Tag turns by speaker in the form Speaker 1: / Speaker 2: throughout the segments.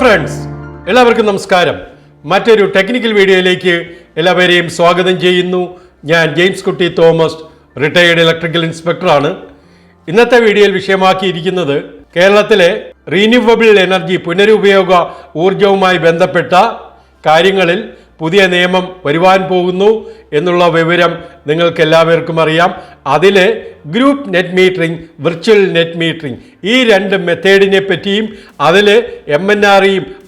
Speaker 1: Friends എല്ലാവർക്കും നമസ്കാരം. മറ്റൊരു ടെക്നിക്കൽ വീഡിയോയിലേക്ക് എല്ലാവരെയും സ്വാഗതം ചെയ്യുന്നു. ഞാൻ ജെയിംസ് കുട്ടി തോമസ് റിട്ടയേർഡ് ഇലക്ട്രിക്കൽ ഇൻസ്പെക്ടറാണ് ഇന്നത്തെ വീഡിയോയിൽ വിഷയമാക്കിയിരിക്കുന്നത് കേരളത്തിലെ റീന്യൂവബിൾ എനർജി പുനരുപയോഗ ഊർജവുമായി ബന്ധപ്പെട്ട കാര്യങ്ങളിൽ പുതിയ നിയമം വരുവാൻ പോകുന്നു എന്നുള്ള വിവരം നിങ്ങൾക്ക് എല്ലാവർക്കും അറിയാം. അതിൽ group net metering virtual net metering ഈ രണ്ട് മെത്തേഡിനെ പറ്റിയും അതിൽ എം എൻ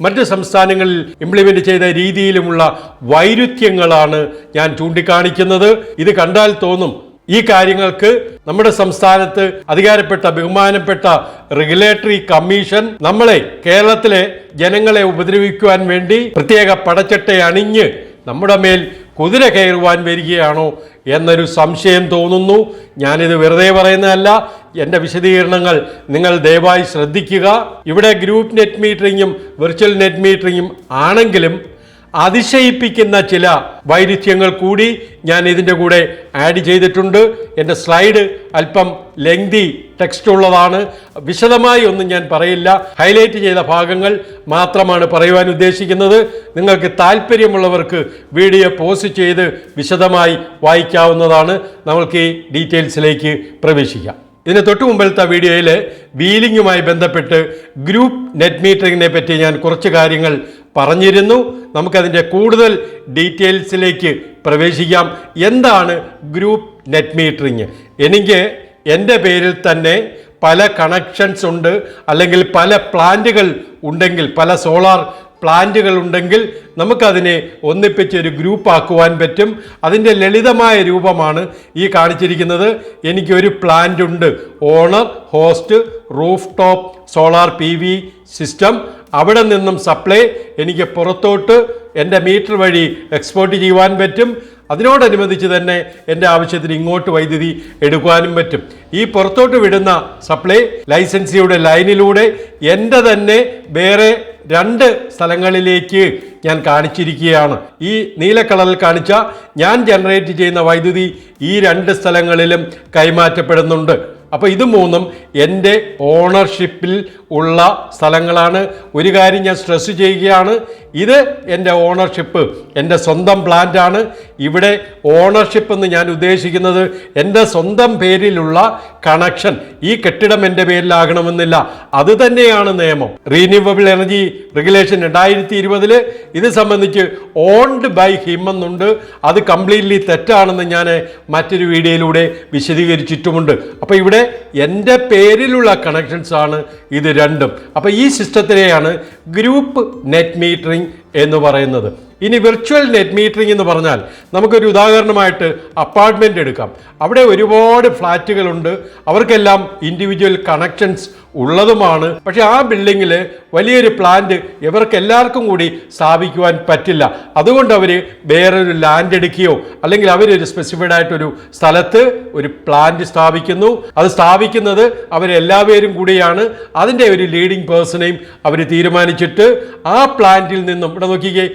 Speaker 1: മറ്റ് സംസ്ഥാനങ്ങളിൽ ഇംപ്ലിമെന്റ് ചെയ്ത രീതിയിലുമുള്ള വൈരുദ്ധ്യങ്ങളാണ് ഞാൻ ചൂണ്ടിക്കാണിക്കുന്നത്. ഇത് കണ്ടാൽ തോന്നും ഈ കാര്യങ്ങൾക്ക് നമ്മുടെ സംസ്ഥാനത്ത് അധികാരപ്പെട്ട ബഹുമാനപ്പെട്ട റെഗുലേറ്ററി കമ്മീഷൻ നമ്മളെ കേരളത്തിലെ ജനങ്ങളെ ഉപദ്രവിക്കുവാൻ വേണ്ടി പ്രത്യേക പടച്ചട്ട അണിഞ്ഞ് നമ്മുടെ മേൽ കുതിര കയറുവാൻ വരികയാണോ എന്നൊരു സംശയം തോന്നുന്നു. ഞാനിത് വെറുതെ പറയുന്നതല്ല. എന്റെ വിശദീകരണങ്ങൾ നിങ്ങൾ ദയവായി ശ്രദ്ധിക്കുക. ഇവിടെ ഗ്രൂപ്പ് നെറ്റ് മീറ്ററിങ്ങും വെർച്വൽ നെറ്റ് മീറ്ററിങ്ങും ആണെങ്കിലും അതിശയിപ്പിക്കുന്ന ചില വൈരുദ്ധ്യങ്ങൾ കൂടി ഞാൻ ഇതിന്റെ കൂടെ ആഡ് ചെയ്തിട്ടുണ്ട്. എന്റെ സ്ലൈഡ് അല്പം ലെങ്തി ടെക്സ്റ്റ് ഉള്ളതാണ് വിശദമായി ഒന്നും ഞാൻ പറയില്ല. ഹൈലൈറ്റ് ചെയ്ത ഭാഗങ്ങൾ മാത്രമാണ് പറയുവാൻ ഉദ്ദേശിക്കുന്നത്. നിങ്ങൾക്ക് താല്പര്യമുള്ളവർക്ക് വീഡിയോ പോസ്റ്റ് ചെയ്ത് വിശദമായി വായിക്കാവുന്നതാണ്. നമ്മൾക്ക് ഈ ഡീറ്റെയിൽസിലേക്ക് പ്രവേശിക്കാം. ഇതിന് തൊട്ട് മുമ്പിലത്തെ വീഡിയോയിൽ വീലിങ്ങുമായി ബന്ധപ്പെട്ട് ഗ്രൂപ്പ് നെറ്റ് മീറ്ററിങ്ങിനെ പറ്റി ഞാൻ കുറച്ച് കാര്യങ്ങൾ പറഞ്ഞിരുന്നു. നമുക്കതിന്റെ കൂടുതൽ ഡീറ്റെയിൽസിലേക്ക് പ്രവേശിക്കാം. എന്താണ് ഗ്രൂപ്പ് നെറ്റ് മീറ്ററിങ്? എനിക്ക് എന്റെ പേരിൽ തന്നെ പല കണക്ഷൻസ് ഉണ്ട്. അല്ലെങ്കിൽ പല പ്ലാന്റുകൾ ഉണ്ടെങ്കിൽ പല സോളാർ പ്ലാന്റുകൾ ഉണ്ടെങ്കിൽ നമുക്കതിനെ ഒന്നിപ്പിച്ച് ഒരു ഗ്രൂപ്പ് ആക്കുവാൻ പറ്റും. അതിന്റെ ലളിതമായ രൂപമാണ് ഈ കാണിച്ചിരിക്കുന്നത്. എനിക്കൊരു പ്ലാന്റ് ഉണ്ട് owner host roof top solar P V system. അവിടെ നിന്നും സപ്ലൈ എനിക്ക് പുറത്തോട്ട് എന്റെ മീറ്റർ വഴി എക്സ്പോർട്ട് ചെയ്യുവാൻ പറ്റും. അതിനോടനുബന്ധിച്ച് തന്നെ എന്റെ ആവശ്യത്തിന് ഇങ്ങോട്ട് വൈദ്യുതി എടുക്കാനും പറ്റും. ഈ പുറത്തോട്ട് വിടുന്ന സപ്ലൈ ലൈസൻസിയുടെ ലൈനിലൂടെ എന്റെ തന്നെ വേറെ രണ്ട് സ്ഥലങ്ങളിലേക്ക് ഞാൻ കാണിച്ചിരിക്കുകയാണ്. ഈ നീലക്കളറിൽ കളറിൽ കാണിച്ച ഞാൻ ജനറേറ്റ് ചെയ്യുന്ന വൈദ്യുതി ഈ രണ്ട് സ്ഥലങ്ങളിലും കൈമാറ്റപ്പെടുന്നുണ്ട്. അപ്പോൾ ഇത് മൂന്നും എന്റെ ഓണർഷിപ്പിൽ ഉള്ള സ്ഥലങ്ങളാണ്. ഒരു കാര്യം ഞാൻ സ്ട്രെസ് ചെയ്യുകയാണ്. ഇത് എന്റെ ഓണർഷിപ്പ് എന്റെ സ്വന്തം പ്ലാന്റാണ്. ഇവിടെ ഓണർഷിപ്പ് എന്ന് ഞാൻ ഉദ്ദേശിക്കുന്നത് എന്റെ സ്വന്തം പേരിലുള്ള കണക്ഷൻ ഈ കെട്ടിടം എന്റെ പേരിലാകണമെന്നില്ല. അത് തന്നെയാണ് നിയമം. റീന്യൂവബിൾ എനർജി റെഗുലേഷൻ രണ്ടായിരത്തി ഇരുപതിൽ ഇത് സംബന്ധിച്ച് ഓൺഡ് ബൈ ഹിം എന്നുണ്ട്. അത് കംപ്ലീറ്റ്ലി തെറ്റാണെന്ന് ഞാൻ മറ്റൊരു വീഡിയോയിലൂടെ വിശദീകരിച്ചിട്ടുമുണ്ട്. അപ്പോൾ ഇവിടെ എന്റെ പേരിലുള്ള കണക്ഷൻസ് ആണ് ഇത് രണ്ടും. അപ്പോൾ ഈ സിസ്റ്റത്തിനെയാണ് ഗ്രൂപ്പ് നെറ്റ് മീറ്ററിംഗ് എന്ന് പറയുന്നത്. ഇനി വിർച്വൽ നെറ്റ് മീറ്ററിംഗ് എന്ന് പറഞ്ഞാൽ നമുക്കൊരു ഉദാഹരണമായിട്ട് അപ്പാർട്ട്മെന്റ് എടുക്കാം. അവിടെ ഒരുപാട് ഫ്ലാറ്റുകളുണ്ട്. അവർക്കെല്ലാം ഇൻഡിവിജ്വൽ കണക്ഷൻസ് ഉള്ളതുമാണ്. പക്ഷേ ആ ബിൽഡിങ്ങിൽ വലിയൊരു പ്ലാന്റ് ഇവർക്കെല്ലാവർക്കും കൂടി സ്ഥാപിക്കുവാൻ പറ്റില്ല. അതുകൊണ്ട് അവർ വേറൊരു ലാൻഡ് എടുക്കുകയോ അല്ലെങ്കിൽ അവരൊരു സ്പെസിഫൈഡ് ആയിട്ടൊരു സ്ഥലത്ത് ഒരു പ്ലാന്റ് സ്ഥാപിക്കുന്നു. അത് സ്ഥാപിക്കുന്നത് അവരെല്ലാവരും കൂടിയാണ്. അതിന്റെ ഒരു ലീഡിംഗ് പേഴ്സണെയും അവർ തീരുമാനിച്ചിട്ട് ആ പ്ലാന്റിൽ നിന്നും ഇവിടെ നോക്കിക്കേ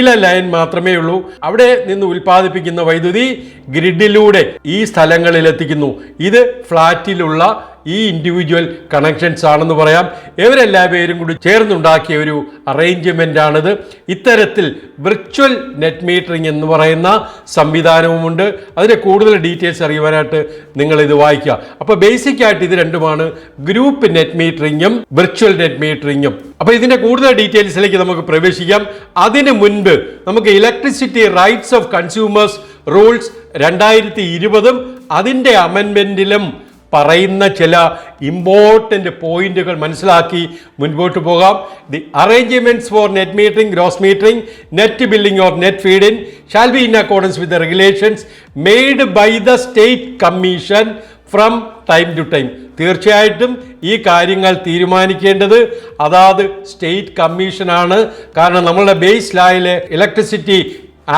Speaker 1: നീല ലൈൻ മാത്രമേ ഉള്ളൂ. അവിടെ നിന്ന് ഉൽപ്പാദിപ്പിക്കുന്ന വൈദ്യുതി ഗ്രിഡിലൂടെ ഈ സ്ഥലങ്ങളിൽ എത്തിക്കുന്നു ഇത് ഫ്ലാറ്റിലുള്ള ഈ ഇൻഡിവിജ്വൽ കണക്ഷൻസ് ആണെന്ന് പറയാം. ഇവരെല്ലാ പേരും കൂടി ചേർന്നുണ്ടാക്കിയ ഒരു അറേഞ്ച്മെന്റ് ആണിത്. ഇത്തരത്തിൽ വിർച്വൽ നെറ്റ് മീറ്ററിംഗ് എന്ന് പറയുന്ന സംവിധാനവുമുണ്ട്. അതിന്റെ കൂടുതൽ ഡീറ്റെയിൽസ് അറിയുവാനായിട്ട് നിങ്ങൾ ഇത് വായിക്കുക. അപ്പോൾ ബേസിക് ആയിട്ട് ഇത് രണ്ടുമാണ്. ഗ്രൂപ്പ് നെറ്റ് മീറ്ററിങ്ങും വിർച്വൽ നെറ്റ് മീറ്ററിങ്ങും അപ്പോൾ ഇതിന്റെ കൂടുതൽ ഡീറ്റെയിൽസിലേക്ക് നമുക്ക് പ്രവേശിക്കാം. അതിന് മുൻപ് നമുക്ക് electricity rights of consumers rules രണ്ടായിരത്തി ഇരുപതും അതിന്റെ അമെൻമെന്റിലും പറയുന്ന ചില ഇമ്പോർട്ടന്റ് പോയിന്റുകൾ മനസ്സിലാക്കി മുൻപോട്ട് പോകാം. The arrangements for net metering gross metering net billing or net feed in shall be in accordance with the regulations made by the state commission from time to time തീർച്ചയായിട്ടും ഈ കാര്യങ്ങൾ തീരുമാനിക്കേണ്ടത് അതാത് സ്റ്റേറ്റ് കമ്മീഷനാണ് കാരണം നമ്മളുടെ ബേസ് ലായിലെ ഇലക്ട്രിസിറ്റി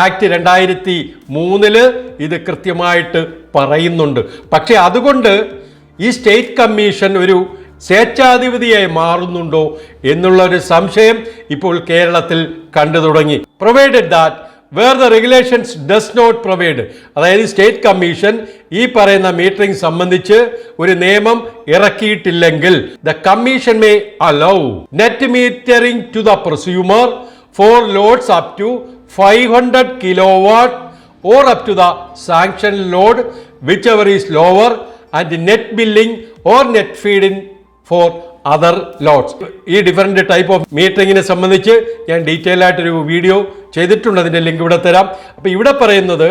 Speaker 1: ആക്ട് രണ്ടായിരത്തി മൂന്നിൽ ഇത് കൃത്യമായിട്ട് പറയുന്നുണ്ട്. പക്ഷേ അതുകൊണ്ട് ഈ സ്റ്റേറ്റ് കമ്മീഷൻ ഒരു സ്വേച്ഛാധിപതിയായി മാറുന്നുണ്ടോ എന്നുള്ള ഒരു സംശയം ഇപ്പോൾ കേരളത്തിൽ കണ്ടു തുടങ്ങി. Provided that where the regulations does not provide അതായത് സ്റ്റേറ്റ് കമ്മീഷൻ ഈ പറയുന്ന മീറ്ററിംഗ് സംബന്ധിച്ച് ഒരു നിയമം ഇറക്കിയിട്ടില്ലെങ്കിൽ the commission may allow net metering to the prosumer for loads up to five hundred kilowatt or up to the sanction load whichever is lower and net billing or net feeding for other loads ഈ different type of മീറ്ററിങ്ങിനെ സംബന്ധിച്ച് ഞാൻ detail ആയിട്ടൊരു video ചെയ്തിട്ടുണ്ട്. അതിന്റെ link ഇവിടെ തരാം. അപ്പോൾ ഇവിടെ പറയുന്നത്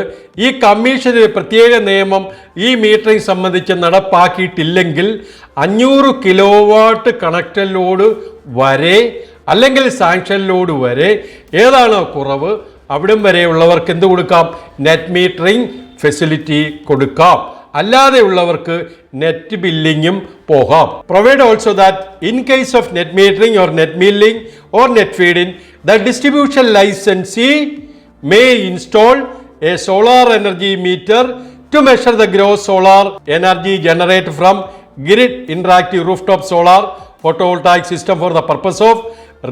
Speaker 1: ഈ കമ്മീഷന് പ്രത്യേക നിയമം ഈ മീറ്ററിംഗ് സംബന്ധിച്ച് നടപ്പാക്കിയിട്ടില്ലെങ്കിൽ അഞ്ഞൂറ് കിലോ വാട്ട് കണക്റ്റഡ് ലോഡ് വരെ അല്ലെങ്കിൽ സാങ്ഷൻ ലോഡ് വരെ ഏതാണോ കുറവ് അവിടം വരെയുള്ളവർക്ക് എന്ത് കൊടുക്കാം? നെറ്റ് മീറ്ററിംഗ് ഫെസിലിറ്റി കൊടുക്കാം. അല്ലാതെ ഉള്ളവർക്ക് നെറ്റ് ബില്ലിങ്ങും പോകാം. Provide also that in case of net metering or net billing or net feed in the distribution licensee may install a solar energy meter to measure the gross solar energy generate from grid interactive roof top solar photovoltaic system for the purpose of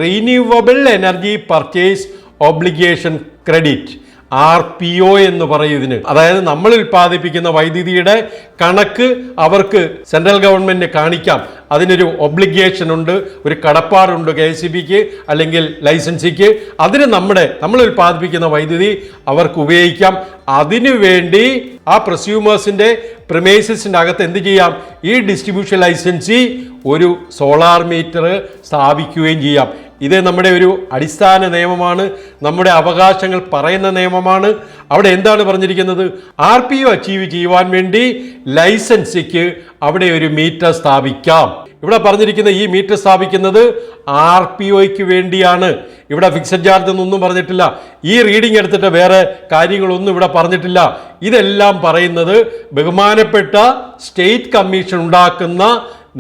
Speaker 1: renewable energy purchase obligation credit R P O എന്ന് പറയും ഇതിന് അതായത് നമ്മൾ ഉൽപ്പാദിപ്പിക്കുന്ന വൈദ്യുതിയുടെ കണക്ക് അവർക്ക് central ഗവൺമെന്റിന് കാണിക്കാം. അതിനൊരു ഒബ്ലിഗേഷൻ ഉണ്ട് ഒരു കടപ്പാടുണ്ട് കെ എസ് ബിക്ക് അല്ലെങ്കിൽ ലൈസൻസിക്ക് അതിന് നമ്മുടെ നമ്മൾ ഉൽപ്പാദിപ്പിക്കുന്ന വൈദ്യുതി അവർക്ക് ഉപയോഗിക്കാം. അതിനു വേണ്ടി ആ പ്രസ്യൂമേഴ്സിന്റെ പ്രിമേസിന്റെ അകത്ത് എന്ത് ചെയ്യാം? ഈ ഡിസ്ട്രിബ്യൂഷൻ ലൈസൻസി ഒരു സോളാർ മീറ്റർ സ്ഥാപിക്കുകയും ചെയ്യാം. ഇത് നമ്മുടെ ഒരു അടിസ്ഥാന നിയമമാണ്. നമ്മുടെ അവകാശങ്ങൾ പറയുന്ന നിയമമാണ്. അവിടെ എന്താണ് പറഞ്ഞിരിക്കുന്നത്? ആർ പി ഒ അച്ചീവ് ചെയ്യുവാൻ വേണ്ടി ലൈസൻസിക്ക് അവിടെ ഒരു മീറ്റർ സ്ഥാപിക്കാം. ഇവിടെ പറഞ്ഞിരിക്കുന്ന ഈ മീറ്റർ സ്ഥാപിക്കുന്നത് ആർ പി ഒയ്ക്ക് വേണ്ടിയാണ്. ഇവിടെ ഫിക്സഡ് ചാർജ് എന്നൊന്നും പറഞ്ഞിട്ടില്ല. ഈ റീഡിംഗ് എടുത്തിട്ട് വേറെ കാര്യങ്ങളൊന്നും ഇവിടെ പറഞ്ഞിട്ടില്ല. ഇതെല്ലാം പറയുന്നത് ബഹുമാനപ്പെട്ട സ്റ്റേറ്റ് കമ്മീഷൻ ഉണ്ടാക്കുന്ന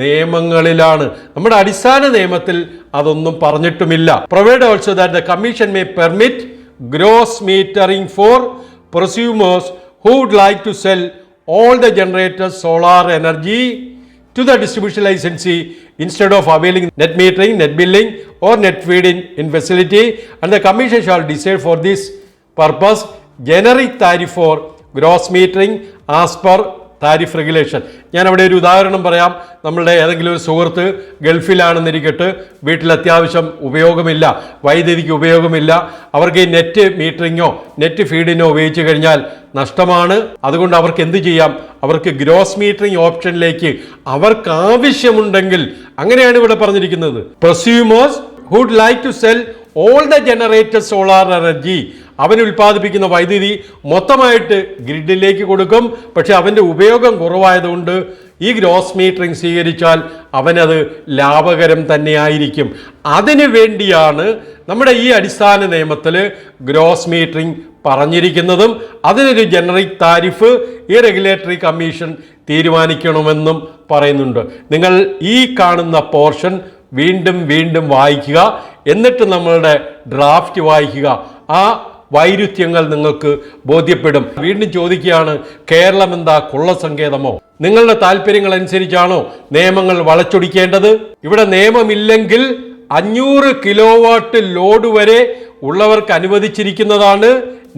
Speaker 1: നിയമങ്ങളിലാണ്. നമ്മുടെ അടിസ്ഥാന നിയമത്തിൽ അതൊന്നും പറഞ്ഞിട്ടുമില്ല. Provide also that the commission may permit gross metering for prosumers who would like to sell all the generators solar energy to the distribution licensee instead of availing net metering, net billing or net feeding in facility and the commission shall decide for this purpose. Generic tariff for gross metering as per tariff regulation. ഞാൻ അവിടെ ഒരു ഉദാഹരണം പറയാം. നമ്മളുടെ ഏതെങ്കിലും ഒരു സുഹൃത്ത് ഗൾഫിലാണെന്നിരിക്കട്ട് വീട്ടിൽ അത്യാവശ്യം ഉപയോഗമില്ല വൈദ്യുതിക്ക് ഉപയോഗമില്ല. അവർക്ക് ഈ നെറ്റ് മീറ്ററിങ്ങോ നെറ്റ് ഫീഡിനോ ഉപയോഗിച്ച് കഴിഞ്ഞാൽ നഷ്ടമാണ്. അതുകൊണ്ട് അവർക്ക് എന്ത് ചെയ്യാം? അവർക്ക് ഗ്രോസ് മീറ്ററിംഗ് ഓപ്ഷനിലേക്ക് അവർക്ക് ആവശ്യമുണ്ടെങ്കിൽ അങ്ങനെയാണ് ഇവിടെ പറഞ്ഞിരിക്കുന്നത്. Prosumers who'd like to sell all the generated solar energy അവൻ ഉൽപ്പാദിപ്പിക്കുന്ന വൈദ്യുതി മൊത്തമായിട്ട് ഗ്രിഡിലേക്ക് കൊടുക്കും. പക്ഷെ അവന്റെ ഉപയോഗം കുറവായതുകൊണ്ട് ഈ ഗ്രോസ് മീറ്ററിംഗ് സ്വീകരിച്ചാൽ അവനത് ലാഭകരം തന്നെയായിരിക്കും. അതിനു വേണ്ടിയാണ് നമ്മുടെ ഈ അടിസ്ഥാന നിയമത്തിൽ ഗ്രോസ് മീറ്ററിംഗ് പറഞ്ഞിരിക്കുന്നതും. അതിനൊരു ജനറിക് താരിഫ് ഈ റെഗുലേറ്ററി കമ്മീഷൻ തീരുമാനിക്കണമെന്നും പറയുന്നുണ്ട്. നിങ്ങൾ ഈ കാണുന്ന പോർഷൻ വീണ്ടും വീണ്ടും വായിക്കുക. എന്നിട്ട് നമ്മളുടെ ഡ്രാഫ്റ്റ് വായിക്കുക. ആ വൈരുദ്ധ്യങ്ങൾ നിങ്ങൾക്ക് ബോധ്യപ്പെടും. വീണ്ടും ചോദിക്കുകയാണ് കേരളം എന്താ കൊള്ളസങ്കേതമോ നിങ്ങളുടെ താല്പര്യങ്ങൾ അനുസരിച്ചാണോ നിയമങ്ങൾ വളച്ചൊടിക്കേണ്ടത്? ഇവിടെ നിയമമില്ലെങ്കിൽ അഞ്ഞൂറ് കിലോ വാട്ട് ലോഡ് വരെ ഉള്ളവർക്ക് അനുവദിച്ചിരിക്കുന്നതാണ്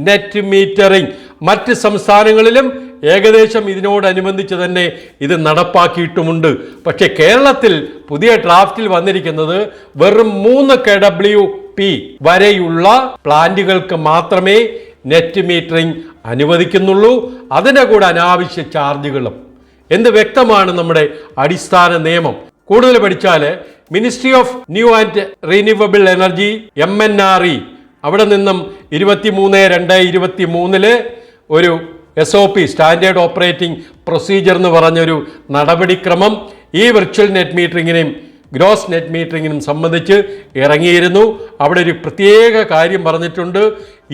Speaker 1: നെറ്റ് മീറ്ററിംഗ് മറ്റ് സംസ്ഥാനങ്ങളിലും ഏകദേശം ഇതിനോടനുബന്ധിച്ച് തന്നെ ഇത് നടപ്പാക്കിയിട്ടുമുണ്ട്. പക്ഷേ കേരളത്തിൽ പുതിയ ഡ്രാഫ്റ്റിൽ വന്നിരിക്കുന്നത് വെറും മൂന്ന് കെ ഡബ്ല്യു പി വരെയുള്ള പ്ലാന്റുകൾക്ക് മാത്രമേ നെറ്റ് മീറ്ററിംഗ് അനുവദിക്കുന്നുള്ളൂ. അതിന്റെ കൂടെ അനാവശ്യ ചാർജുകളും. എന്ത് വ്യക്തമാണ് നമ്മുടെ അടിസ്ഥാന നിയമം? കൂടുതൽ പഠിച്ചാൽ ministry of new and renewable energy M N R E അവിടെ നിന്നും ഇരുപത്തി മൂന്ന് രണ്ട് ഇരുപത്തി മൂന്നിൽ ഒരു S O P standard operating procedure എന്ന് പറഞ്ഞൊരു നടപടിക്രമം ഈ വിർച്വൽ നെറ്റ് മീറ്ററിങ്ങിനെയും ഗ്രോസ് നെറ്റ് മീറ്ററിങ്ങിനും സംബന്ധിച്ച് ഇറങ്ങിയിരുന്നു. അവിടെ ഒരു പ്രത്യേക കാര്യം പറഞ്ഞിട്ടുണ്ട്.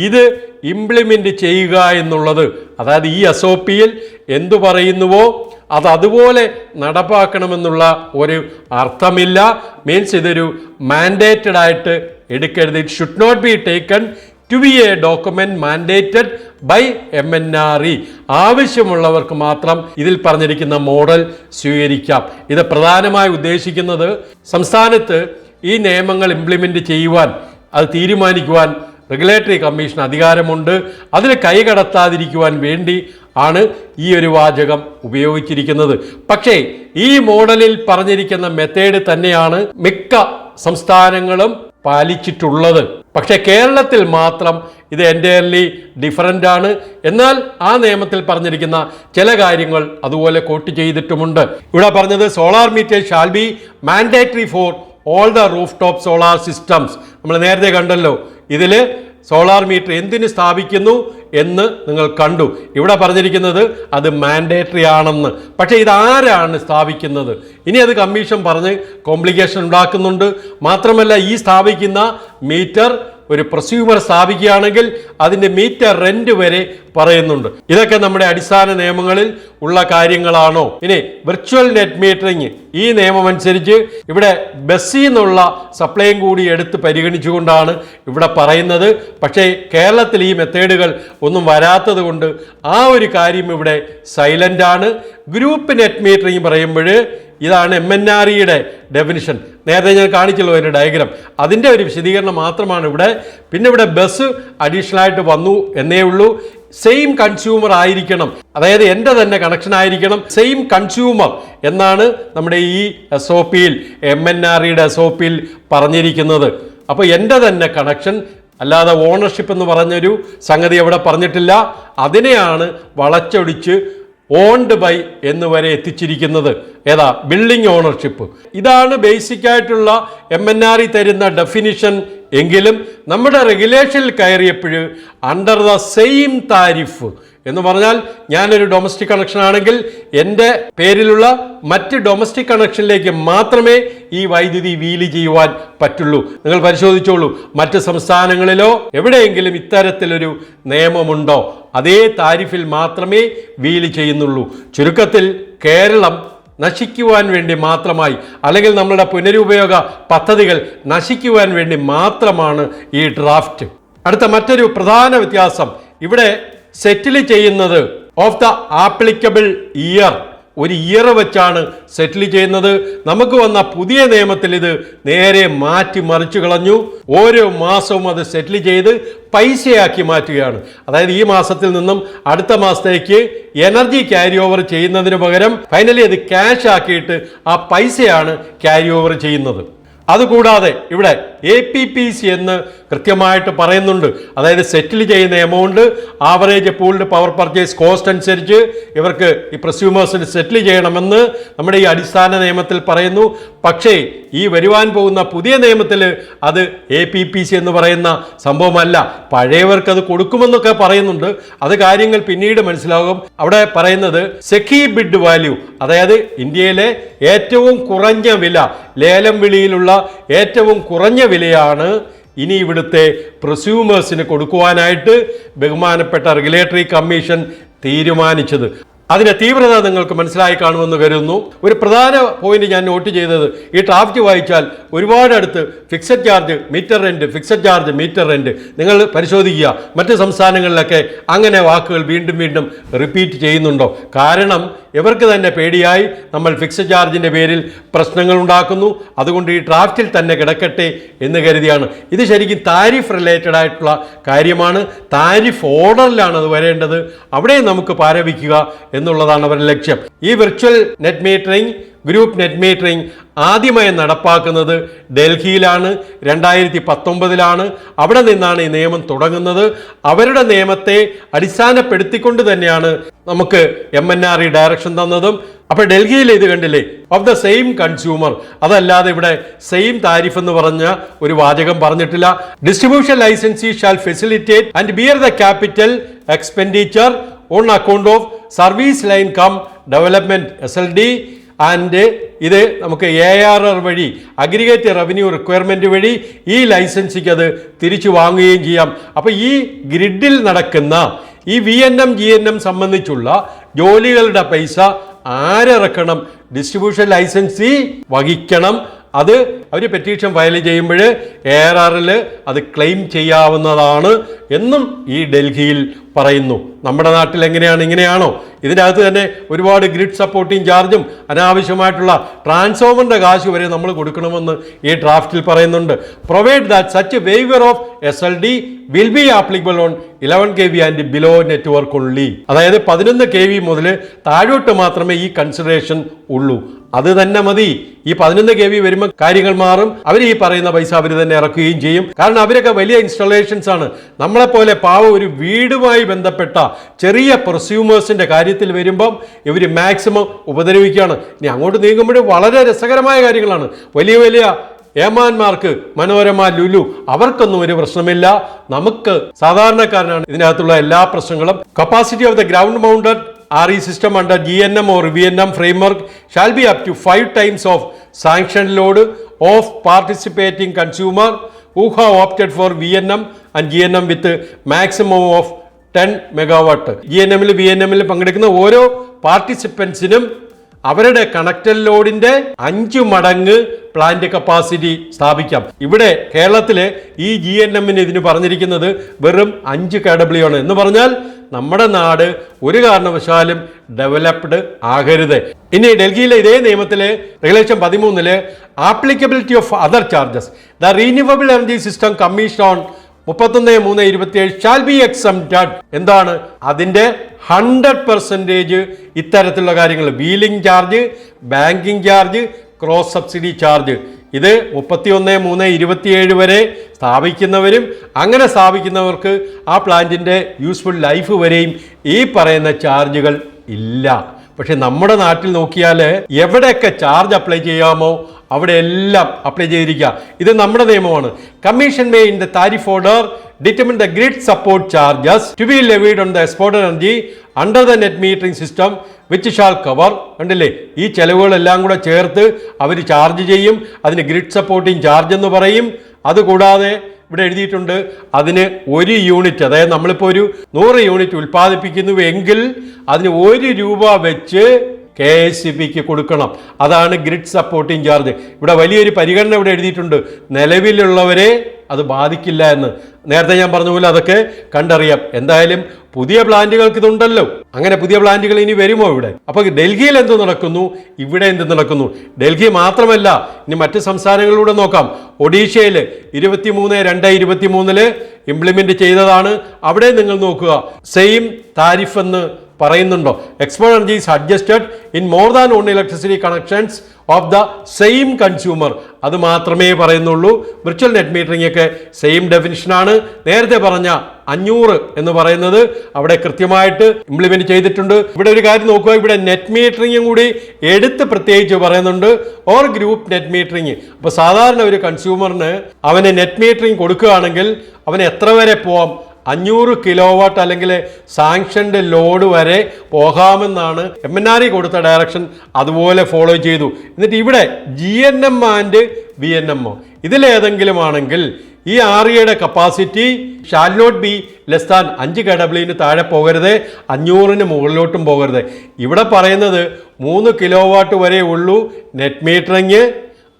Speaker 1: ഇത് ഇംപ്ലിമെന്റ് ചെയ്യുക എന്നുള്ളത്. അതായത് ഈ എസ് ഒ പിയിൽ എന്തു പറയുന്നുവോ അത് അതുപോലെ നടപ്പാക്കണമെന്നുള്ള ഒരു അർത്ഥമില്ല. മീൻസ് ഇതൊരു മാൻഡേറ്റഡ് ആയിട്ട് എടുക്കരുത്. It should not be taken to be a document mandated by M N R E ആവശ്യമുള്ളവർക്ക് മാത്രം ഇതിൽ പറഞ്ഞിരിക്കുന്ന മോഡൽ സ്വീകരിക്കാം. ഇത് പ്രധാനമായി ഉദ്ദേശിക്കുന്നത് സംസ്ഥാനത്ത് ഈ നിയമങ്ങൾ ഇംപ്ലിമെന്റ് ചെയ്യുവാൻ അത് തീരുമാനിക്കുവാൻ റെഗുലേറ്ററി കമ്മീഷൻ അധികാരമുണ്ട്. അതിന് കൈകടത്താതിരിക്കുവാൻ വേണ്ടി ആണ് ഈ ഒരു വാചകം ഉപയോഗിച്ചിരിക്കുന്നത്. പക്ഷേ ഈ മോഡലിൽ പറഞ്ഞിരിക്കുന്ന മെത്തേഡ് തന്നെയാണ് മിക്ക സംസ്ഥാനങ്ങളും പാലിച്ചിട്ടുള്ളത്. പക്ഷേ കേരളത്തിൽ മാത്രം ഇത് എന്റയർലി ഡിഫറന്റ് ആണ്. എന്നാൽ ആ നിയമത്തിൽ പറഞ്ഞിരിക്കുന്ന ചില കാര്യങ്ങൾ അതുപോലെ കോട്ട് ചെയ്തിട്ടുമുണ്ട്. ഇവിടെ പറഞ്ഞത് solar meter shall be mandatory for all the roof top solar systems നമ്മൾ നേരത്തെ കണ്ടല്ലോ. ഇതിൽ സോളാർ മീറ്റർ എന്തിന് സ്ഥാപിക്കുന്നു എന്ന് നിങ്ങൾ കണ്ടു. ഇവിടെ പറഞ്ഞിരിക്കുന്നത് അത് മാൻഡേറ്ററി ആണെന്ന്. പക്ഷേ ഇതാരാണ് സ്ഥാപിക്കുന്നത്? ഇനി അത് കമ്മീഷൻ പറഞ്ഞ് കോംപ്ലിക്കേഷൻ ഉണ്ടാക്കുന്നുണ്ട്. മാത്രമല്ല ഈ സ്ഥാപിക്കുന്ന മീറ്റർ ഒരു പ്രൊസ്യൂമർ സ്ഥാപിക്കുകയാണെങ്കിൽ അതിന്റെ മീറ്റർ റെന്റ് വരെ പറയുന്നുണ്ട്. ഇതൊക്കെ നമ്മുടെ അടിസ്ഥാന നിയമങ്ങളിൽ ഉള്ള കാര്യങ്ങളാണോ? ഇനി വിർച്വൽ നെറ്റ് മീറ്ററിങ് ഈ നിയമം അനുസരിച്ച് ഇവിടെ ബസ്സിൽ നിന്നുള്ള സപ്ലൈയും കൂടി എടുത്ത് പരിഗണിച്ചുകൊണ്ടാണ് ഇവിടെ പറയുന്നത്. പക്ഷേ കേരളത്തിൽ ഈ മെത്തേഡുകൾ ഒന്നും വരാത്തത് കൊണ്ട് ആ ഒരു കാര്യം ഇവിടെ സൈലന്റ് ആണ്. ഗ്രൂപ്പ് നെറ്റ് മീറ്ററിങ് പറയുമ്പോൾ ഇതാണ് എം എൻ ആർ ഇയുടെ ഡെഫിനിഷൻ നേരത്തെ ഞാൻ കാണിച്ചല്ലോ അതിന്റെ ഡയഗ്രാം അതിന്റെ ഒരു വിശദീകരണം മാത്രമാണ് ഇവിടെ. പിന്നെ ഇവിടെ ബസ് അഡീഷണൽ ആയിട്ട് വന്നു എന്നേ ഉള്ളൂ. സെയിം കൺസ്യൂമർ ആയിരിക്കണം. അതായത് എന്റെ തന്നെ കണക്ഷൻ ആയിരിക്കണം. സെയിം കൺസ്യൂമർ എന്നാണ് നമ്മുടെ ഈ എസ് ഒ പിയിൽ എം എൻ ആർ ഇയുടെ എസ് ഒ പിയിൽ പറഞ്ഞിരിക്കുന്നത്. അപ്പോൾ എന്റെ തന്നെ കണക്ഷൻ അല്ലാതെ ഓണർഷിപ്പ് എന്ന് പറഞ്ഞൊരു സംഗതി അവിടെ പറഞ്ഞിട്ടില്ല. അതിനെയാണ് വളച്ചൊടിച്ച് ഓൺഡ് ബൈ എന്ന് വരെ എത്തിച്ചിരിക്കുന്നത്. ഏതാ? ബിൽഡിംഗ് ഓണർഷിപ്പ് ഇതാണ് ബേസിക് ആയിട്ടുള്ള എം എൻ ആർ ഇ തരുന്ന ഡെഫിനിഷൻ എങ്കിലും നമ്മുടെ റെഗുലേഷനിൽ കയറിയപ്പോൾ അണ്ടർ ദ സെയിം താരിഫ് എന്ന് പറഞ്ഞാൽ ഞാനൊരു ഡൊമസ്റ്റിക് കണക്ഷൻ ആണെങ്കിൽ എന്റെ പേരിലുള്ള മറ്റ് ഡൊമസ്റ്റിക് കണക്ഷനിലേക്ക് മാത്രമേ ഈ വൈദ്യുതി വീൽ ചെയ്യുവാൻ പറ്റുള്ളൂ. നിങ്ങൾ പരിശോധിച്ചോളൂ. മറ്റ് സംസ്ഥാനങ്ങളിലോ എവിടെയെങ്കിലും ഇത്തരത്തിലൊരു നിയമമുണ്ടോ? അതേ താരിഫിൽ മാത്രമേ വീൽ ചെയ്യുന്നുള്ളൂ. ചുരുക്കത്തിൽ കേരളം നശിക്കുവാൻ വേണ്ടി മാത്രമായി അല്ലെങ്കിൽ നമ്മളുടെ പുനരുപയോഗ പദ്ധതികൾ നശിക്കുവാൻ വേണ്ടി മാത്രമാണ് ഈ ഡ്രാഫ്റ്റ് അടുത്ത മറ്റൊരു പ്രധാന വ്യത്യാസം. ഇവിടെ സെറ്റിൽ ചെയ്യുന്നത് ഓഫ് ദ ആപ്ലിക്കബിൾ ഇയർ ഒരു ഇയർ വെച്ചാണ് സെറ്റിൽ ചെയ്യുന്നത്. നമുക്ക് വന്ന പുതിയ നിയമത്തിൽ ഇത് നേരെ മാറ്റി മറിച്ചു കളഞ്ഞു. ഓരോ മാസവും അത് സെറ്റിൽ ചെയ്ത് പൈസയാക്കി മാറ്റുകയാണ്. അതായത് ഈ മാസത്തിൽ നിന്നും അടുത്ത മാസത്തേക്ക് എനർജി ക്യാരി ഓവർ ചെയ്യുന്നതിന് പകരം ഫൈനലി അത് ക്യാഷ് ആക്കിയിട്ട് ആ പൈസയാണ് ക്യാരി ഓവർ ചെയ്യുന്നത്. അതുകൂടാതെ ഇവിടെ എ പി പി സി എന്ന് കൃത്യമായിട്ട് പറയുന്നുണ്ട്. അതായത് സെറ്റിൽ ചെയ്യുന്ന amount average pooled power purchase cost അനുസരിച്ച് ഇവർക്ക് ഈ പ്രസ്യൂമേഴ്സിന് സെറ്റിൽ ചെയ്യണമെന്ന് നമ്മുടെ ഈ അടിസ്ഥാന നിയമത്തിൽ പറയുന്നു. പക്ഷേ ഈ വരുവാൻ പോകുന്ന പുതിയ നിയമത്തിൽ അത് എ പി പി സി എന്ന് പറയുന്ന സംഭവമല്ല. പഴയവർക്ക് അത് കൊടുക്കുമെന്നൊക്കെ പറയുന്നുണ്ട്. അത് കാര്യങ്ങൾ പിന്നീട് മനസ്സിലാകും. അവിടെ പറയുന്നത് സെഖി ബിഡ് വാല്യൂ അതായത് ഇന്ത്യയിലെ ഏറ്റവും കുറഞ്ഞ വില ലേലം വിളിയിലുള്ള ഏറ്റവും കുറഞ്ഞ വിലയാണ് ഇനി ഇവിടുത്തെ പ്രസ്യൂമേഴ്സിന് കൊടുക്കുവാനായിട്ട് ബഹുമാനപ്പെട്ട റെഗുലേറ്ററി കമ്മീഷൻ തീരുമാനിച്ചത്. അതിന്റെ തീവ്രത നിങ്ങൾക്ക് മനസ്സിലായി കാണുമെന്ന് കരുതുന്നു. ഒരു പ്രധാന പോയിന്റ് ഞാൻ നോട്ട് ചെയ്തത് ഈ ഡ്രാഫ്റ്റ് വായിച്ചാൽ ഒരുപാട് അടുത്ത് fixed charge meter rent fixed charge meter rent നിങ്ങൾ പരിശോധിക്കുക. മറ്റ് സംസ്ഥാനങ്ങളിലൊക്കെ അങ്ങനെ വാക്കുകൾ വീണ്ടും വീണ്ടും റിപ്പീറ്റ് ചെയ്യുന്നുണ്ടോ? കാരണം ഇവർക്ക് തന്നെ പേടിയായി നമ്മൾ ഫിക്സഡ് ചാർജിന്റെ പേരിൽ പ്രശ്നങ്ങൾ ഉണ്ടാക്കുന്നു. അതുകൊണ്ട് ഈ ഡ്രാഫ്റ്റിൽ തന്നെ കിടക്കട്ടെ എന്ന് കരുതിയാണ്. ഇത് ശരിക്കും താരിഫ് റിലേറ്റഡ് ആയിട്ടുള്ള കാര്യമാണ്. താരിഫ് ഓർഡറിലാണ് അത് വരേണ്ടത്. അവിടെ നമുക്ക് പാരവിക്കുക എന്നുള്ളതാണ് അവരുടെ ലക്ഷ്യം. ഈ virtual net metering group net metering ആദ്യമായി നടപ്പാക്കുന്നത് ഡൽഹിയിലാണ് രണ്ടായിരത്തി പത്തൊമ്പതിലാണ് അവിടെ നിന്നാണ് ഈ നിയമം തുടങ്ങുന്നത്. അവരുടെ നിയമത്തെ അടിസ്ഥാനപ്പെടുത്തിക്കൊണ്ട് തന്നെയാണ് നമുക്ക് M N R E direction തന്നതും. അപ്പൊ ഡൽഹിയിൽ ഇത് കണ്ടില്ലേ? ഓഫ് ദ സെയിം കൺസ്യൂമർ അതല്ലാതെ ഇവിടെ സെയിം താരിഫ് എന്ന് പറഞ്ഞ ഒരു വാചകം പറഞ്ഞിട്ടില്ല. Distribution licensee shall facilitate and bear the capital expenditure on account of service line cum development S L D and ഇത് നമുക്ക് എ ആർ ആർ വഴി അഗ്രിഗേറ്റ് റവന്യൂ റിക്വയർമെന്റ് വഴി ഈ ലൈസൻസിക്ക് അത് തിരിച്ചു വാങ്ങുകയും ചെയ്യാം. അപ്പോൾ ഈ ഗ്രിഡിൽ നടക്കുന്ന ഈ V N M G N M സംബന്ധിച്ചുള്ള ജോലികളുടെ പൈസ ആരിറക്കണം ഡിസ്ട്രിബ്യൂഷൻ ലൈസൻസി വഹിക്കണം. അത് അവർ പെറ്റീഷൻ ഫയൽ ചെയ്യുമ്പോൾ എ ആർ ആറിൽ അത് ക്ലെയിം ചെയ്യാവുന്നതാണ് എന്നും ഈ ഡൽഹിയിൽ പറയുന്നു. നമ്മുടെ നാട്ടിൽ എങ്ങനെയാണ് ഇങ്ങനെയാണോ? ഇതിനകത്ത് തന്നെ ഒരുപാട് ഗ്രിഡ് സപ്പോർട്ടിങ് ചാർജും അനാവശ്യമായിട്ടുള്ള ട്രാൻസ്ഫോമറിന്റെ കാശ് വരെ നമ്മൾ കൊടുക്കണമെന്ന് ഈ ഡ്രാഫ്റ്റിൽ പറയുന്നുണ്ട്. Provide that such waiver of S L D will be applicable on eleven K V and below network ഉള്ളി അതായത് പതിനൊന്ന് കെ വി മുതൽ താഴോട്ട് മാത്രമേ ഈ കൺസിഡറേഷൻ ഉള്ളൂ. അത് തന്നെ മതി. ഈ പതിനൊന്ന് കെ വി വരുമ്പോൾ കാര്യങ്ങൾ മാറും. അവർ ഈ പറയുന്ന പൈസ അവർ തന്നെ ഇറക്കുകയും ചെയ്യും. കാരണം അവരൊക്കെ വലിയ ഇൻസ്റ്റലേഷൻസ് ആണ്. നമ്മളെപ്പോലെ പാവ ഒരു വീടുമായി ബന്ധപ്പെട്ട ചെറിയ പ്രൊസ്യൂമേഴ്സിന്റെ കാര്യത്തിൽ വരുമ്പം ഇവർ മാക്സിമം ഉപദ്രവിക്കുകയാണ്. ഇനി അങ്ങോട്ട് നീങ്ങുമ്പോൾ വളരെ രസകരമായ കാര്യങ്ങളാണ്. വലിയ വലിയ ഏമാന്മാർക്ക് മനോരമ ലുലു അവർക്കൊന്നും ഒരു പ്രശ്നമില്ല. നമുക്ക് സാധാരണക്കാരനാണ് ഇതിനകത്തുള്ള എല്ലാ പ്രശ്നങ്ങളും. Capacity of the ground mounted E system under G N M or V N M framework shall be up to five times of sanction load of participating consumer who have opted for V N M and G N megawatt G N എമ്മിൽ പങ്കെടുക്കുന്ന അവരുടെ connected ലോഡിന്റെ അഞ്ചു മടങ്ങ് plant capacity സ്ഥാപിക്കാം. ഇവിടെ കേരളത്തിലെ ഈ G N എമ്മിന് ഇതിന് പറഞ്ഞിരിക്കുന്നത് വെറും അഞ്ച് കെ ഡബ്ല്യു ആണ്. എന്ന് പറഞ്ഞാൽ നമ്മുടെ നാട് ഒരു കാരണവശാലും ഡെവലപ്ഡ് ആകരുത്. ഇനി ഡൽഹിയിലെ ഇതേ നിയമത്തിലെ റെഗുലേഷൻ പതിമൂന്നിൽ applicability of other charges the renewable energy system commission on മുപ്പത്തൊന്ന് മൂന്ന് ഇരുപത്തിയേഴ് ഷാൽ ബി എക്സംറ്റഡ് എന്താണ്? അതിന്റെ ഹൺഡ്രഡ് പെർസെന്റേജ് ഇത്തരത്തിലുള്ള കാര്യങ്ങൾ. Wheeling charge banking charge cross subsidy charge ഇത് മുപ്പത്തി ഒന്ന് മൂന്ന് ഇരുപത്തിയേഴ് വരെ സ്ഥാപിക്കുന്നവരും അങ്ങനെ സ്ഥാപിക്കുന്നവർക്ക് ആ പ്ലാന്റിന്റെ യൂസ്ഫുൾ ലൈഫ് വരെയും ഈ പറയുന്ന ചാർജുകൾ ഇല്ല. പക്ഷെ നമ്മുടെ നാട്ടിൽ നോക്കിയാൽ എവിടെയൊക്കെ ചാർജ് അപ്ലൈ ചെയ്യാമോ അവിടെ എല്ലാം അപ്ലൈ ചെയ്തിരിക്കുക. ഇത് നമ്മുടെ നിയമമാണ്. Commission may in the tariff order determine the grid support charges to be levied on the export energy under the net metering system which shall cover കണ്ടില്ലേ? ഈ ചെലവുകളെല്ലാം കൂടെ ചേർത്ത് അവർ ചാർജ് ചെയ്യും. അതിന് ഗ്രിഡ് സപ്പോർട്ടിങ് ചാർജ് എന്ന് പറയും. അതുകൂടാതെ ഇവിടെ എഴുതിയിട്ടുണ്ട് അതിന് ഒരു യൂണിറ്റ് അതായത് നമ്മളിപ്പോൾ ഒരു നൂറ് യൂണിറ്റ് ഉൽപ്പാദിപ്പിക്കുന്നു എങ്കിൽ അതിന് ഒരു രൂപ വെച്ച് കെ എസ് സി ബിക്ക് കൊടുക്കണം. അതാണ് ഗ്രിഡ് സപ്പോർട്ടിംഗ് ചാർജ്. ഇവിടെ വലിയൊരു പരിഗണന ഇവിടെ എഴുതിയിട്ടുണ്ട്. നിലവിലുള്ളവരെ അത് ബാധിക്കില്ല എന്ന്. നേരത്തെ ഞാൻ പറഞ്ഞ പോലെ അതൊക്കെ കണ്ടറിയാം. എന്തായാലും പുതിയ പ്ലാന്റുകൾക്ക് ഇതുണ്ടല്ലോ. അങ്ങനെ പുതിയ പ്ലാന്റുകൾ ഇനി വരുമോ ഇവിടെ? അപ്പൊ ഡൽഹിയിൽ എന്ത് നടക്കുന്നു? ഇവിടെ എന്ത് നടക്കുന്നു? ഡൽഹി മാത്രമല്ല ഇനി മറ്റ് സംസ്ഥാനങ്ങളിലൂടെ നോക്കാം. ഒഡീഷയിൽ ഇരുപത്തി മൂന്ന് രണ്ട് ഇരുപത്തി മൂന്നിൽ ഇംപ്ലിമെന്റ് ചെയ്തതാണ്. അവിടെ നിങ്ങൾ നോക്കുക. സെയിം താരിഫ് എന്ന് പറയുന്നുണ്ടോ? Export energy is adjusted in more than on electricity connections of the same consumer അത് മാത്രമേ പറയുന്നുള്ളൂ. വിർച്വൽ നെറ്റ് മീറ്ററിംഗ് ഒക്കെ സെയിം ഡെഫിനിഷനാണ് നേരത്തെ പറഞ്ഞ അഞ്ഞൂറ് എന്ന് പറയുന്നത് അവിടെ കൃത്യമായിട്ട് ഇംപ്ലിമെന്റ് ചെയ്തിട്ടുണ്ട്. ഇവിടെ ഒരു കാര്യം നോക്കുക. ഇവിടെ നെറ്റ് മീറ്ററിംഗും കൂടി എടുത്ത് പ്രത്യേകിച്ച് പറയുന്നുണ്ട്. ഓർ ഗ്രൂപ്പ് നെറ്റ് മീറ്ററിംഗ് അപ്പോൾ സാധാരണ ഒരു കൺസ്യൂമറിന് അവന് നെറ്റ് മീറ്ററിംഗ് കൊടുക്കുകയാണെങ്കിൽ അവന് എത്ര വരെ പോവാം? അഞ്ഞൂറ് കിലോ വാട്ട് അല്ലെങ്കിൽ സാങ്ഷൻഡ് ലോഡ് വരെ പോകാമെന്നാണ് എം എൻ ആർ ഇ കൊടുത്ത ഡയറക്ഷൻ അതുപോലെ ഫോളോ ചെയ്തു. എന്നിട്ട് ഇവിടെ G N M and B N M O ഇതിലേതെങ്കിലും ആണെങ്കിൽ ഈ ആറിയയുടെ capacity shall not be less than അഞ്ച് കെ ഡബ്ല്യുവിന് താഴെ പോകരുത് അഞ്ഞൂറിന് മുകളിലോട്ടും പോകരുത്. ഇവിടെ പറയുന്നത് മൂന്ന് കിലോ വാട്ട് വരെ ഉള്ളൂ നെറ്റ് മീറ്ററിങ്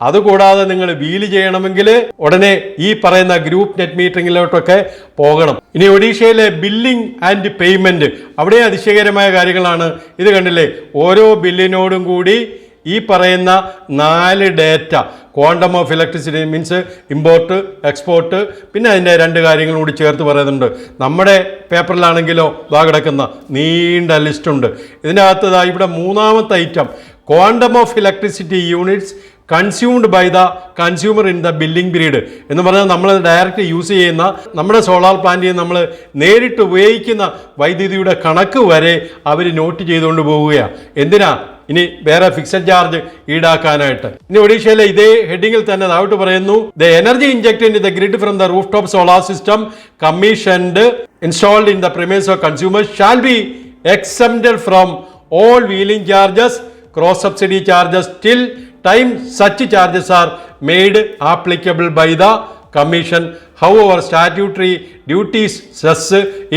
Speaker 1: അതുകൂടാതെ നിങ്ങൾ വീൽ ചെയ്യണമെങ്കിൽ ഉടനെ ഈ പറയുന്ന ഗ്രൂപ്പ് നെറ്റ് മീറ്ററിങ്ങിലോട്ടൊക്കെ പോകണം. ഇനി ഒഡീഷയിലെ ബില്ലിംഗ് ആൻഡ് പേയ്മെന്റ് അവിടെ അതിശയകരമായ കാര്യങ്ങളാണ്. ഇത് കണ്ടില്ലേ? ഓരോ ബില്ലിനോടും കൂടി ഈ പറയുന്ന നാല് data quantum of electricity means import export പിന്നെ അതിന്റെ രണ്ട് കാര്യങ്ങളും കൂടി ചേർത്ത് പറയുന്നുണ്ട്. നമ്മുടെ പേപ്പറിലാണെങ്കിലോ ഇതാ കിടക്കുന്ന നീണ്ട ലിസ്റ്റുണ്ട് ഇതിനകത്ത് ഇവിടെ മൂന്നാമത്തെ item quantum of electricity units consumed by the consumer in the billing period എന്ന് പറഞ്ഞാൽ നമ്മൾ ഡയറക്റ്റ് യൂസ് ചെയ്യുന്ന നമ്മുടെ സോളാർ പ്ലാന്റിൽ നമ്മൾ നേരിട്ട് ഉപയോഗിക്കുന്ന വൈദ്യുതിയുടെ കണക്ക് വരെ അവർ നോട്ട് ചെയ്തുകൊണ്ട് പോവുകയാണ് എന്തിനാ? ഇനി വേറെ ഫിക്സഡ് ചാർജ് ഈടാക്കാനായിട്ട്. ഇനി ഒഡീഷയിലെ ഇതേ ഹെഡിങ്ങിൽ തന്നെ താഴോട്ട് പറയുന്നു the energy inject in the grid from the roof top solar system commissioned installed in the premises of consumers shall be exempted from all wheeling charges cross subsidy charges till time such charges are made applicable by the commission however statutory duties cess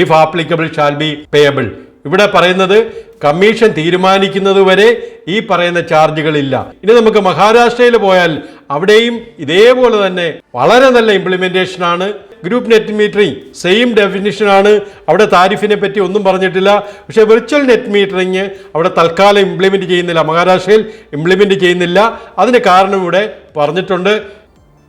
Speaker 1: if applicable shall be payable ഇവിടെ പറയുന്നത് commission തീരുമാനിക്കുന്നത് വരെ ഈ പറയുന്ന ചാർജുകളില്ല ഇനി നമുക്ക് മഹാരാഷ്ട്രയിൽ പോയാൽ അവിടെയും ഇതേപോലെ തന്നെ വളരെ നല്ല ഇംപ്ലിമെന്റേഷൻ ആണ്. Group net metering same definition ആണ്. അവിടെ താരിഫിനെ പറ്റി ഒന്നും പറഞ്ഞിട്ടില്ല. പക്ഷേ വിർച്വൽ നെറ്റ് മീറ്ററിങ് അവിടെ തൽക്കാലം ഇംപ്ലിമെന്റ് ചെയ്യുന്നില്ല. മഹാരാഷ്ട്രയിൽ ഇംപ്ലിമെന്റ് ചെയ്യുന്നില്ല. അതിന് കാരണം ഇവിടെ പറഞ്ഞിട്ടുണ്ട്.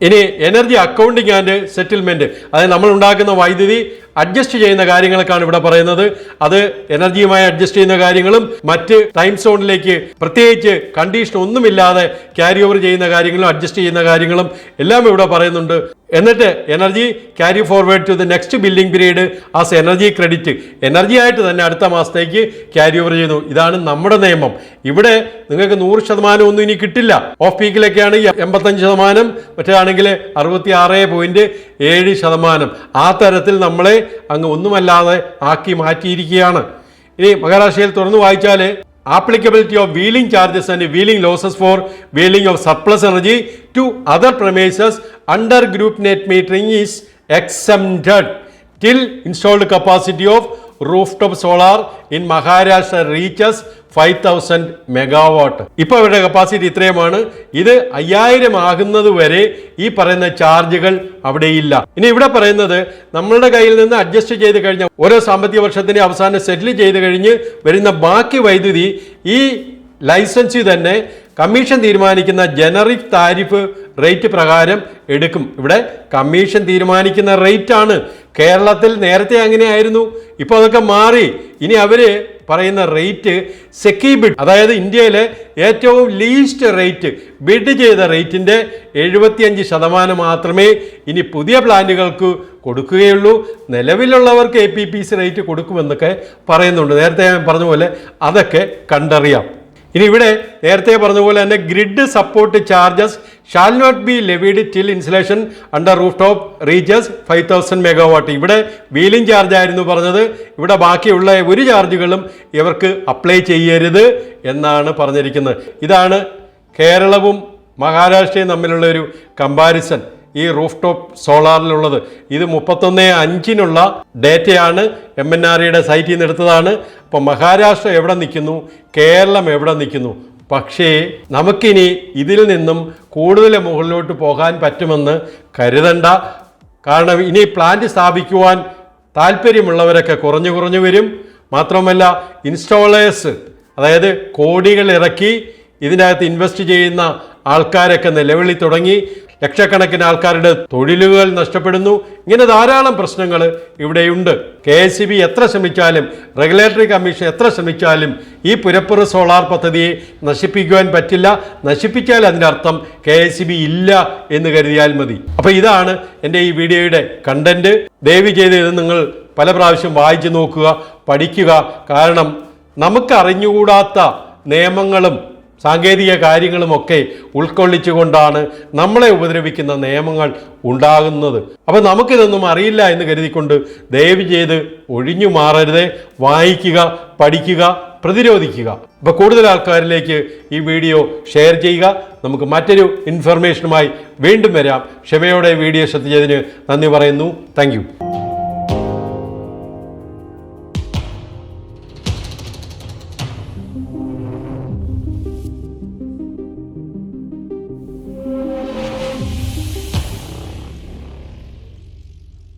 Speaker 1: ഇനി എനർജി അക്കൗണ്ടിങ് ആൻഡ് സെറ്റിൽമെന്റ് അതായത് നമ്മൾ ഉണ്ടാക്കുന്ന വൈദ്യുതി അഡ്ജസ്റ്റ് ചെയ്യുന്ന കാര്യങ്ങളൊക്കെയാണ് ഇവിടെ പറയുന്നത്. അത് എനർജിയുമായി അഡ്ജസ്റ്റ് ചെയ്യുന്ന കാര്യങ്ങളും മറ്റ് ടൈം സോണിലേക്ക് പ്രത്യേകിച്ച് കണ്ടീഷൻ ഒന്നുമില്ലാതെ ക്യാരി ഓവർ ചെയ്യുന്ന കാര്യങ്ങളും അഡ്ജസ്റ്റ് ചെയ്യുന്ന കാര്യങ്ങളും എല്ലാം ഇവിടെ പറയുന്നുണ്ട്. എന്നിട്ട് energy carry forward to the next billing period as energy credit energy ആയിട്ട് തന്നെ അടുത്ത മാസത്തേക്ക് ക്യാരി ഓവർ ചെയ്യുന്നു. ഇതാണ് നമ്മുടെ നിയമം. ഇവിടെ നിങ്ങൾക്ക് നൂറ് ശതമാനം ഒന്നും ഇനി കിട്ടില്ല. ഓഫ് പീക്കിലൊക്കെയാണ് എൺപത്തഞ്ച് ശതമാനം. മറ്റാണെങ്കിൽ അറുപത്തി ആറ് പോയിന്റ് ഏഴ് ശതമാനം. ആ തരത്തിൽ നമ്മളെ അങ്ങ് ഒന്നുമല്ലാതെ ആക്കി മാറ്റിയിരിക്കുകയാണ്. ഇനി മഹാരാഷ്ട്രയിൽ തുറന്നു വായിച്ചാൽ applicability of wheeling charges and wheeling losses for wheeling of surplus energy to other premises under group net metering is exempted till installed capacity of roof top solar in Maharashtra reaches five thousand megawatt ഇപ്പോൾ ഇവരുടെ capacity ഇത്രയുമാണ്. ഇത് അയ്യായിരം ആകുന്നത് വരെ ഈ പറയുന്ന ചാർജുകൾ അവിടെയില്ല. ഇനി ഇവിടെ പറയുന്നത് നമ്മളുടെ കയ്യിൽ നിന്ന് അഡ്ജസ്റ്റ് ചെയ്ത് കഴിഞ്ഞ ഓരോ സാമ്പത്തിക വർഷത്തിന്റെ അവസാനം സെറ്റിൽ ചെയ്ത് കഴിഞ്ഞ് വരുന്ന ബാക്കി വൈദ്യുതി ഈ ലൈസൻസിൽ തന്നെ കമ്മീഷൻ തീരുമാനിക്കുന്ന ജനറിക് താരിഫ് റേറ്റ് പ്രകാരം എടുക്കും. ഇവിടെ കമ്മീഷൻ തീരുമാനിക്കുന്ന റേറ്റ് ആണ് കേരളത്തിൽ നേരത്തെ അങ്ങനെയായിരുന്നു. ഇപ്പോൾ അതൊക്കെ മാറി. ഇനി അവർ പറയുന്ന റേറ്റ് സെക്കി ബിഡ് അതായത് ഇന്ത്യയിലെ ഏറ്റവും ലീസ്റ്റ് റേറ്റ് ബിഡ് ചെയ്ത റേറ്റിന്റെ എഴുപത്തിയഞ്ച് ശതമാനം മാത്രമേ ഇനി പുതിയ പ്ലാന്റുകൾക്ക് കൊടുക്കുകയുള്ളൂ. നിലവിലുള്ളവർക്ക് A P P C rate കൊടുക്കുമെന്നൊക്കെ പറയുന്നുണ്ട്. നേരത്തെ ഞാൻ പറഞ്ഞ പോലെ അതൊക്കെ കണ്ടറിയാം. ഇനി ഇവിടെ നേരത്തെ പറഞ്ഞതുപോലെ പോലെ തന്നെ grid support charges shall not be levied till installation under roof top reaches five thousand megawatt ഇവിടെ വീലിംഗ് ചാർജ് ആയിരുന്നു പറഞ്ഞത്. ഇവിടെ ബാക്കിയുള്ള ഒരു ചാർജുകളും ഇവർക്ക് അപ്ലൈ ചെയ്യരുത് എന്നാണ് പറഞ്ഞിരിക്കുന്നത്. ഇതാണ് കേരളവും മഹാരാഷ്ട്രയും തമ്മിലുള്ള ഒരു കമ്പാരിസൺ ഈ റൂഫ് ടോപ്പ് സോളാറിലുള്ളത്. ഇത് മുപ്പത്തൊന്ന് അഞ്ചിനുള്ള ഡേറ്റയാണ് എം എൻ ആർ ഇയുടെ സൈറ്റിൽ നിന്ന് എടുത്തതാണ്. അപ്പോൾ മഹാരാഷ്ട്ര എവിടെ നിൽക്കുന്നു? കേരളം എവിടെ നിൽക്കുന്നു? പക്ഷേ നമുക്കിനി ഇതിൽ നിന്നും കൂടുതൽ മുകളിലോട്ട് പോകാൻ പറ്റുമെന്ന് കരുതണ്ട. കാരണം ഇനി പ്ലാന്റ് സ്ഥാപിക്കുവാൻ താല്പര്യമുള്ളവരൊക്കെ കുറഞ്ഞു കുറഞ്ഞു വരും. മാത്രമല്ല ഇൻസ്റ്റോളേഴ്സ് അതായത് കോടികൾ ഇറക്കി ഇതിനകത്ത് ഇൻവെസ്റ്റ് ചെയ്യുന്ന ആൾക്കാരൊക്കെ നിലവിളി തുടങ്ങി. ലക്ഷക്കണക്കിന് ആൾക്കാരുടെ തൊഴിലുകൾ നഷ്ടപ്പെടുന്നു. ഇങ്ങനെ ധാരാളം പ്രശ്നങ്ങൾ ഇവിടെയുണ്ട്. കെ എസ് സി ബി എത്ര ശ്രമിച്ചാലും റെഗുലേറ്ററി കമ്മീഷൻ എത്ര ശ്രമിച്ചാലും ഈ പുരപ്പുറ സോളാർ പദ്ധതിയെ നശിപ്പിക്കുവാൻ പറ്റില്ല. നശിപ്പിച്ചാൽ അതിനർത്ഥം കെ എസ് സി ബി ഇല്ല എന്ന് കരുതിയാൽ മതി. അപ്പോൾ ഇതാണ് എന്റെ ഈ വീഡിയോയുടെ കണ്ടന്റ് ദയവ് ചെയ്ത് ഇത് നിങ്ങൾ പല പ്രാവശ്യം വായിച്ചു നോക്കുക പഠിക്കുക. കാരണം നമുക്ക് അറിഞ്ഞുകൂടാത്ത നിയമങ്ങളും സാങ്കേതിക കാര്യങ്ങളുമൊക്കെ ഉൾക്കൊള്ളിച്ചുകൊണ്ടാണ് നമ്മളെ ഉപദ്രവിക്കുന്ന നിയമങ്ങൾ ഉണ്ടാകുന്നത്. അപ്പോൾ നമുക്കിതൊന്നും അറിയില്ല എന്ന് കരുതിക്കൊണ്ട് ദയവ് ചെയ്ത് ഒഴിഞ്ഞു മാറരുതേ. വായിക്കുക പഠിക്കുക പ്രതിരോധിക്കുക. അപ്പോൾ കൂടുതൽ ആൾക്കാരിലേക്ക് ഈ വീഡിയോ ഷെയർ ചെയ്യുക. നമുക്ക് മറ്റൊരു ഇൻഫർമേഷനുമായി വീണ്ടും വരാം. ക്ഷമയോടെ വീഡിയോ ശ്രദ്ധിച്ചതിന് നന്ദി പറയുന്നു. താങ്ക്